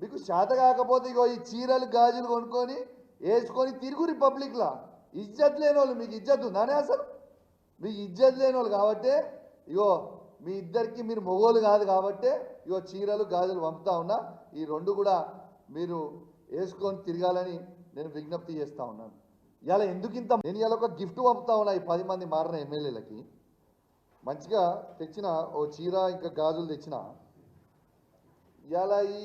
మీకు శాత కాకపోతే ఇగో ఈ చీరలు గాజులు కొనుక్కొని వేసుకొని తిరుగు రిపబ్లిక్లో. ఇజ్జత్ లేని వాళ్ళు మీకు ఇజ్జత్ ఉందానే అసలు? మీకు ఇజ్జత్ లేని వాళ్ళు కాబట్టే ఇగో మీ ఇద్దరికి మీరు మొగోలు కాదు కాబట్టే ఇగో చీరలు గాజులు పంపుతా ఉన్నా. ఈ రెండు కూడా మీరు వేసుకొని తిరగాలని నేను విజ్ఞప్తి చేస్తూ ఉన్నాను. ఇలా ఎందుకు ఇంత నేను ఇలా ఒక గిఫ్ట్ పంపుతా ఉన్నా ఈ పది మంది మారిన ఎమ్మెల్యేలకి. మంచిగా తెచ్చిన ఓ చీర ఇంకా గాజులు తెచ్చిన. ఇలా ఈ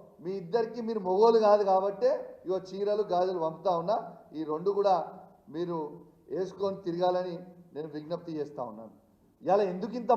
మీ ఇద్దరికి మీరు మొగోలు కాదు కాబట్టే ఇగో చీరలు గాజులు పంపుతా ఉన్నా ఈ రెండు కూడా మీరు వేసుకొని తిరగాలని నేను విజ్ఞప్తి చేస్తూ ఉన్నాను. ఇలా ఎందుకు ఇంత